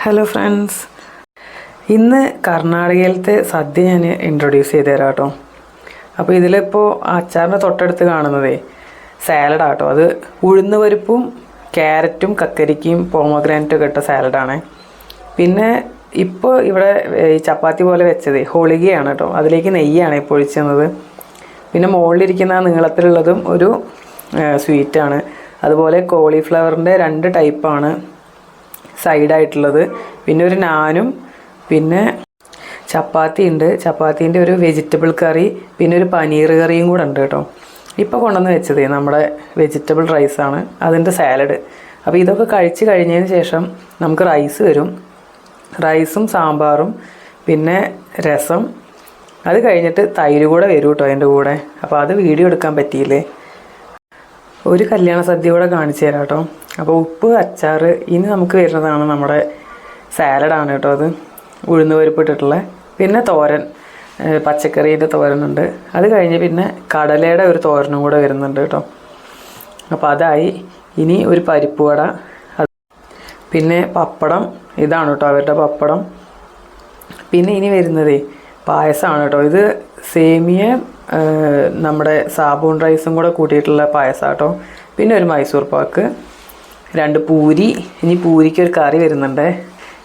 Hello friends ഇന്ന് കർണാടകയിലത്തെ സദ്യ ഞാൻ introduce ചെയ്ത് തരാം കേട്ടോ. അപ്പോൾ ഇതിലിപ്പോൾ അച്ചാറിന്റെ തൊട്ടടുത്ത് കാണുന്നതേ സാലഡാണ് കേട്ടോ അത് ഉഴുന്ന് പരിപ്പും ക്യാരറ്റും കക്കരിക്കയും പോമഗ്രാനറ്റും ഒക്കെ ഇട്ട സാലഡാണ് പിന്നെ ഇപ്പോൾ ഇവിടെ ഈ ചപ്പാത്തി പോലെ വെച്ചത് ഹോളികയാണ് കേട്ടോ. അതിലേക്ക് നെയ്യാണ് ഇപ്പോൾ ഒഴിച്ചത് പിന്നെ മുകളിലിരിക്കുന്ന നീളത്തിലുള്ളതും ഒരു സ്വീറ്റാണ് അതുപോലെ കോളിഫ്ലവറിന്റെ രണ്ട് ടൈപ്പാണ് സൈഡായിട്ടുള്ളത്. പിന്നെ ഒരു നാനും പിന്നെ ചപ്പാത്തി ഉണ്ട്. ചപ്പാത്തീന്റെ ഒരു വെജിറ്റബിൾ കറി പിന്നെ ഒരു പനീർ കറിയും കൂടെ ഉണ്ട് കേട്ടോ. ഇപ്പോൾ കൊണ്ടുവന്ന് വെച്ചത് നമ്മുടെ വെജിറ്റബിൾ റൈസാണ്. അതിന്റെ സാലഡ്. അപ്പോൾ ഇതൊക്കെ കഴിച്ച് കഴിഞ്ഞതിന് ശേഷം നമുക്ക് റൈസ് വരും റൈസും സാമ്പാറും പിന്നെ രസം. അത് കഴിഞ്ഞിട്ട് തൈര് കൂടെ വരും കേട്ടോ അതിന്റെ കൂടെ. അപ്പോൾ അത് വീഡിയോ എടുക്കാൻ പറ്റിയില്ലേ? ഒരു കല്യാണ സദ്യ കൂടെ കാണിച്ചു തരാം കേട്ടോ. അപ്പോൾ ഉപ്പ് അച്ചാർ ഇനി നമുക്ക് വരുന്നതാണ് നമ്മുടെ സാലഡാണ് കേട്ടോ അത്. ഉഴുന്ന് പരിപ്പ് ഇട്ടിട്ടുള്ള. പിന്നെ തോരൻ പച്ചക്കറീന്റെ തോരനുണ്ട്. അത് കഴിഞ്ഞ് പിന്നെ കടലയുടെ ഒരു തോരനും കൂടെ വരുന്നുണ്ട് കേട്ടോ. അപ്പോൾ അതായി. ഇനി ഒരു പരിപ്പ് വട പിന്നെ പപ്പടം ഇതാണ് കേട്ടോ അവരുടെ പപ്പടം. പിന്നെ ഇനി വരുന്നതേ പായസമാണ് കേട്ടോ. ഇത് സേമിയ നമ്മുടെ സാബൂൺ റൈസും കൂടെ കൂട്ടിയിട്ടുള്ള പായസം കേട്ടോ. പിന്നെ ഒരു മൈസൂർ പാക്ക്. രണ്ട് പൂരി ഇനി പൂരിക്ക് ഒരു കറി വരുന്നുണ്ട്.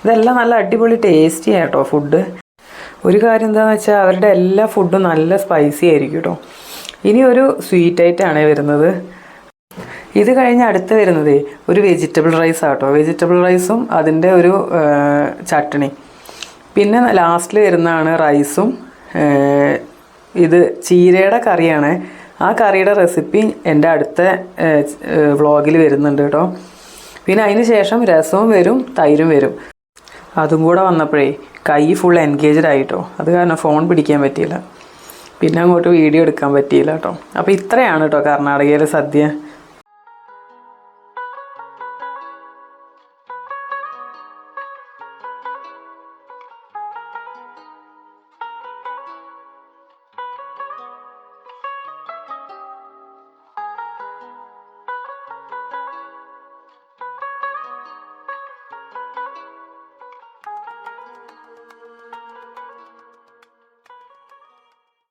ഇതെല്ലാം നല്ല അടിപൊളി ടേസ്റ്റി ആട്ടോ ഫുഡ് ഒരു കാര്യം എന്താണെന്ന് വെച്ചാൽ അവരുടെ എല്ലാ ഫുഡും നല്ല സ്പൈസി ആയിരിക്കും കേട്ടോ ഇനി ഒരു സ്വീറ്റ് ആയിട്ടാണ് വരുന്നത്. ഇത് കഴിഞ്ഞ് അടുത്ത് വരുന്നത് ഒരു വെജിറ്റബിൾ റൈസ് ആട്ടോ. വെജിറ്റബിൾ റൈസും അതിന്റെ ഒരു ചട്ടണി പിന്നെ ലാസ്റ്റിൽ വരുന്നതാണ് റൈസും ഇത് ചീരയുടെ കറിയാണ്. ആ കറിയുടെ റെസിപ്പി എന്റെ അടുത്ത വ്ളോഗിൽ വരുന്നുണ്ട് കേട്ടോ പിന്നെ അതിന് ശേഷം രസവും വരും തൈരും വരും. അതും കൂടെ വന്നപ്പോഴേ കൈ ഫുൾ എൻഗേജ്ഡ് ആയിട്ടോ. അത് കാരണം ഫോൺ പിടിക്കാൻ പറ്റിയില്ല. പിന്നെ അങ്ങോട്ട് വീഡിയോ എടുക്കാൻ പറ്റിയില്ല കേട്ടോ അപ്പോൾ ഇത്രയാണ് കേട്ടോ കർണാടകയിലെ സദ്യ.